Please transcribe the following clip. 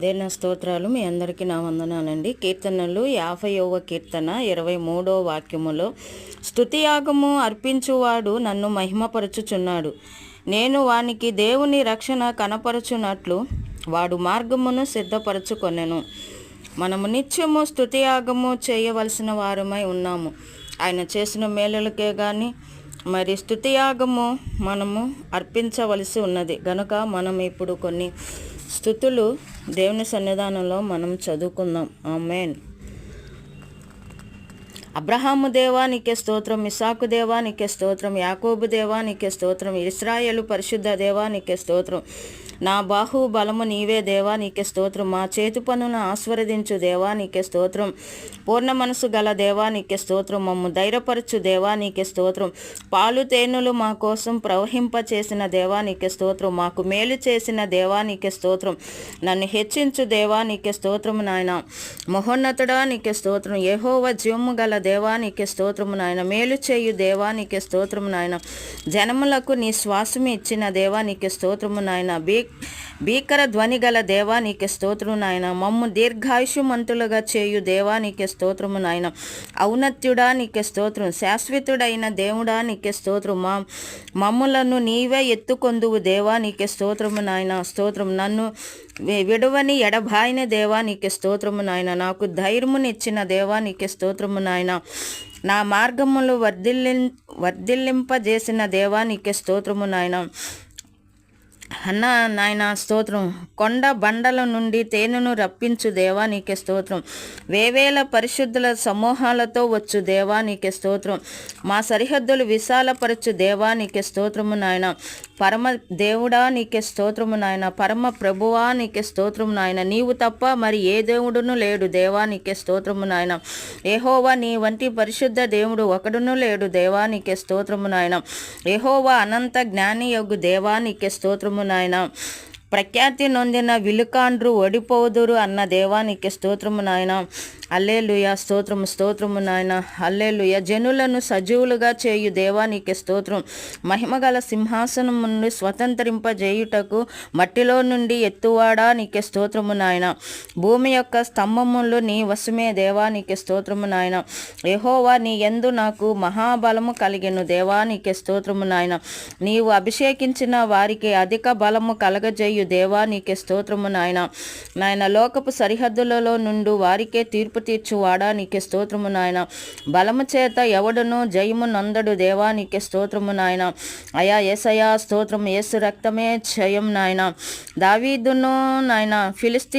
దేన స్తోత్రాలు? మీ అందరికీ నా వందనాలండి. కీర్తనలు యాభైవ కీర్తన ఇరవై మూడో వాక్యములో స్థుతియాగము అర్పించువాడు నన్ను మహిమపరచుచున్నాడు. నేను వానికి దేవుని రక్షణ కనపరచునట్లు వాడు మార్గమును సిద్ధపరచుకొనెను. మనము నిత్యము స్థుతియాగము చేయవలసిన వారమై ఉన్నాము. ఆయన చేసిన మేలులకే కానీ మరి స్థుతియాగము మనము అర్పించవలసి ఉన్నది. గనుక మనం ఇప్పుడు కొన్ని స్థుతులు దేవుని సన్నిధానంలో మనం చదువుకుందాం. ఆమెన్. అబ్రహాము దేవానికే స్తోత్రం ఇసాకు దేవానికే స్తోత్రం యాకోబు దేవానికే స్తోత్రం ఇస్రాయేలు పరిశుద్ధ దేవానికే స్తోత్రం. నా బాహు బలము నీవే దేవా నీకే స్తోత్రం. మా చేతి పనును ఆస్వరదించు దేవా నీకే స్తోత్రం. పూర్ణ మనసు గల దేవా నీకే స్తోత్రం. మమ్ము ధైర్యపరచు దేవా నీకే స్తోత్రం. పాలు తేనెలు మా కోసం ప్రవహింప చేసిన దేవా నీకే స్తోత్రం. మాకు మేలు చేసిన దేవా నీకే స్తోత్రం. నన్ను హెచ్చించు దేవా నీకే స్తోత్రం నాయన. మహోన్నతుడా నీకే స్తోత్రం. ఏహోవ జీవము గల దేవానికి స్తోత్రము నాయన. మేలు చేయు దేవానికి స్తోత్రము నాయన. జనములకు నీ శ్వాసము ఇచ్చిన దేవానికి స్తోత్రము నాయన. బీ భీకర ధ్వని గల దేవానికి స్తోత్రము నాయన. మమ్ము దీర్ఘాయుషుమంతులుగా చేయు దేవానికి స్తోత్రము నాయన. ఔన్నత్యుడా నీకే స్తోత్రం. శాశ్వతుడైన దేవుడా నీకే స్తోత్రం. మా మమ్ములను నీవే ఎత్తుకొందువు దేవా నీకే స్తోత్రము నాయన. స్తోత్రం. నన్ను విడువని ఎడబాయిన దేవా నీకే స్తోత్రము నాయన. నాకు ధైర్యమునిచ్చిన దేవా నీకే స్తోత్రము నాయన. నా మార్గములు వర్ధిల్లి వర్ధిల్లింపజేసిన దేవా నీకే స్తోత్రము నాయన. అన్న నాయన స్తోత్రం. కొండ బండల నుండి తేనెను రప్పించు దేవా నీకే స్తోత్రం. వేవేల పరిశుద్ధుల సమూహాలతో వచ్చు దేవా నీకే స్తోత్రం. మా సరిహద్దులు విశాలపరచు దేవా నీకే స్తోత్రము నాయన. పరమ దేవుడా నీకే స్తోత్రము నాయన. పరమ ప్రభువా నీకే స్తోత్రము నాయన. నీవు తప్ప మరి ఏ దేవుడును లేడు. దేవా నీకే స్తోత్రము నాయన. ఏహోవా నీ వంటి పరిశుద్ధ దేవుడు ఒకడును లేడు. దేవా నీకే స్తోత్రము నాయన. ఏహోవా అనంత జ్ఞాని యొగ్గు దేవా నీకే స్తోత్రము నాయన. ప్రఖ్యాతి నొందిన విలుకాండ్రు ఓడిపోదురు అన్న దేవానికి స్తోత్రము నాయన. అల్లేలుయ స్తోత్రము స్తోత్రము నాయన. అల్లేలుయ. జనులను సజీవులుగా చేయు దేవానికి స్తోత్రం. మహిమగల సింహాసనం నుండి స్వతంత్రింపజేయుటకు మట్టిలో నుండి ఎత్తువాడా నీకే స్తోత్రము నాయన. భూమి యొక్క స్తంభములు నీ వశమే దేవానికి స్తోత్రము నాయన. ఎహోవా నీ ఎందు నాకు మహాబలము కలిగెను దేవానికి స్తోత్రము నాయన. నీవు అభిషేకించిన వారికి అధిక బలము కలగజేయు దేవా నీకే స్తోత్రము నాయన. నాయన లోకపు సరిహద్దులలో నుండి వారికే తీర్పు తీర్చువాడా? నీకే స్తోత్రము నాయన. బలము చేత ఎవడును జయము నందడు దేవా? నీకే స్తోత్రము నాయన. అయా ఏసయా స్తోత్రం ఏసు రక్తమే జయం నాయన. దావీదును నాయన ఫిలిస్తీ